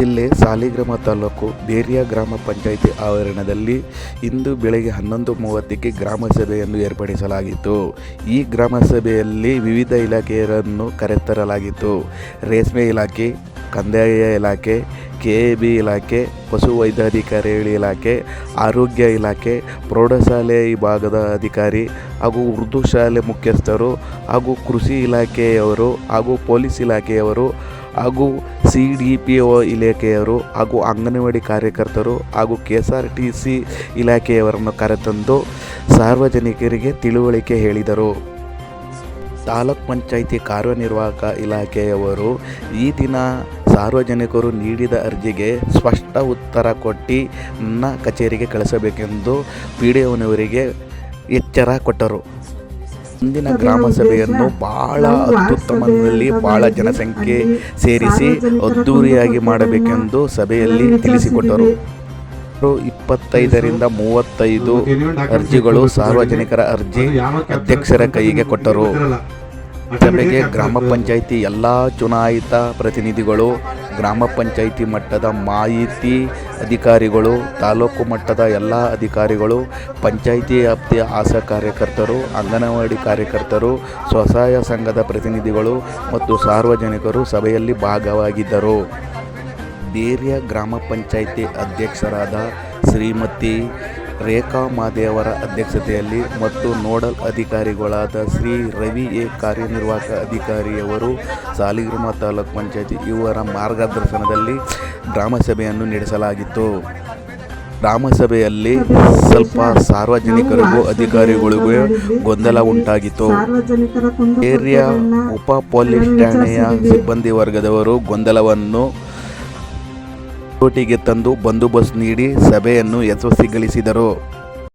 ಜಿಲ್ಲೆ ಸಾಲಿಗ್ರಾಮ ತಾಲೂಕು ಬೇರಿಯ ಗ್ರಾಮ ಪಂಚಾಯಿತಿ ಆವರಣದಲ್ಲಿ ಇಂದು ಬೆಳಗ್ಗೆ ಹನ್ನೊಂದು ಮೂವತ್ತಕ್ಕೆ ಗ್ರಾಮ ಸಭೆಯನ್ನು ಏರ್ಪಡಿಸಲಾಗಿತ್ತು. ಈ ಗ್ರಾಮ ಸಭೆಯಲ್ಲಿ ವಿವಿಧ ಇಲಾಖೆಯರನ್ನು ಕರೆತರಲಾಗಿತ್ತು. ರೇಷ್ಮೆ ಇಲಾಖೆ, ಕಂದಾಯ ಇಲಾಖೆ, ಕೆ ಎ ಬಿ ಇಲಾಖೆ ಪಶುವೈದ್ಯಾಧಿಕಾರಿಗಳ ಇಲಾಖೆ, ಆರೋಗ್ಯ ಇಲಾಖೆ, ಪ್ರೌಢಶಾಲೆ ವಿಭಾಗದ ಅಧಿಕಾರಿ ಹಾಗೂ ಉರ್ದು ಶಾಲೆ ಮುಖ್ಯಸ್ಥರು ಹಾಗೂ ಕೃಷಿ ಇಲಾಖೆಯವರು ಹಾಗೂ ಪೊಲೀಸ್ ಇಲಾಖೆಯವರು ಹಾಗೂ ಸಿ ಡಿ ಪಿ ಒ ಇಲಾಖೆಯವರು ಹಾಗೂ ಅಂಗನವಾಡಿ ಕಾರ್ಯಕರ್ತರು ಹಾಗೂ K S R T C ಇಲಾಖೆಯವರನ್ನು ಕರೆತಂದು ಸಾರ್ವಜನಿಕರಿಗೆ ತಿಳುವಳಿಕೆ ಹೇಳಿದರು. ತಾಲೂಕ್ ಪಂಚಾಯಿತಿ ಕಾರ್ಯನಿರ್ವಾಹಕ ಇಲಾಖೆಯವರು ಈ ದಿನ ಸಾರ್ವಜನಿಕರು ನೀಡಿದ ಅರ್ಜಿಗೆ ಸ್ಪಷ್ಟ ಉತ್ತರ ಕೊಟ್ಟು ನನ್ನ ಕಚೇರಿಗೆ ಕಳಿಸಬೇಕೆಂದು ಪಿ ಡಿ ಒನವರಿಗೆ ಎಚ್ಚರ ಕೊಟ್ಟರು. ಮುಂದಿನ ಗ್ರಾಮ ಸಭೆಯನ್ನು ಬಹಳ ಅತ್ಯುತ್ತಮದಲ್ಲಿ ಬಹಳ ಜನಸಂಖ್ಯೆ ಸೇರಿಸಿ ಅದ್ದೂರಿಯಾಗಿ ಮಾಡಬೇಕೆಂದು ಸಭೆಯಲ್ಲಿ ತಿಳಿಸಿಕೊಟ್ಟರು. ಇಪ್ಪತ್ತೈದರಿಂದ ಮೂವತ್ತೈದು ಅರ್ಜಿಗಳು ಸಾರ್ವಜನಿಕರ ಅರ್ಜಿ ಅಧ್ಯಕ್ಷರ ಕೈಗೆ ಕೊಟ್ಟರು. ಸಭೆಗೆ ಗ್ರಾಮ ಪಂಚಾಯಿತಿ ಎಲ್ಲ ಚುನಾಯಿತ ಪ್ರತಿನಿಧಿಗಳು ಗ್ರಾಮ ಪಂಚಾಯಿತಿ ಮಟ್ಟದ ಮಾಹಿತಿ ಅಧಿಕಾರಿಗಳು, ತಾಲೂಕು ಮಟ್ಟದ ಎಲ್ಲ ಅಧಿಕಾರಿಗಳು, ಪಂಚಾಯಿತಿ ವ್ಯಾಪ್ತಿಯ ಆಶಾ ಕಾರ್ಯಕರ್ತರು, ಅಂಗನವಾಡಿ ಕಾರ್ಯಕರ್ತರು, ಸ್ವಸಹಾಯ ಸಂಘದ ಪ್ರತಿನಿಧಿಗಳು ಮತ್ತು ಸಾರ್ವಜನಿಕರು ಸಭೆಯಲ್ಲಿ ಭಾಗವಾಗಿದ್ದರು. ಬೇರಿಯ ಗ್ರಾಮ ಪಂಚಾಯಿತಿ ಅಧ್ಯಕ್ಷರಾದ ಶ್ರೀಮತಿ ರೇಖಾ ಮಾದೇವರ ಅಧ್ಯಕ್ಷತೆಯಲ್ಲಿ ಮತ್ತು ನೋಡಲ್ ಅಧಿಕಾರಿಗಳಾದ ಶ್ರೀ ರವಿ ಎ ಕಾರ್ಯನಿರ್ವಾಹಕ ಅಧಿಕಾರಿಯವರು ಸಾಲಿಗ್ರಾಮ ತಾಲೂಕ್ ಪಂಚಾಯತಿ ಇವರ ಮಾರ್ಗದರ್ಶನದಲ್ಲಿ ಗ್ರಾಮ ಸಭೆಯನ್ನು ನಡೆಸಲಾಗಿತ್ತು. ಗ್ರಾಮಸಭೆಯಲ್ಲಿ ಸ್ವಲ್ಪ ಸಾರ್ವಜನಿಕರಿಗೂ ಅಧಿಕಾರಿಗಳಿಗೂ ಗೊಂದಲ ಉಂಟಾಗಿತ್ತು. ಏರಿಯಾ ಉಪ ಪೊಲೀಸ್ ಠಾಣೆಯ ಸಿಬ್ಬಂದಿ ವರ್ಗದವರು ಗೊಂದಲವನ್ನು ಕೋಟಿಗೆ ತಂದು ಬಂದೋಬಸ್ತ್ ನೀಡಿ ಸಭೆಯನ್ನು ಯಶಸ್ವಿಗೊಳಿಸಿದರು.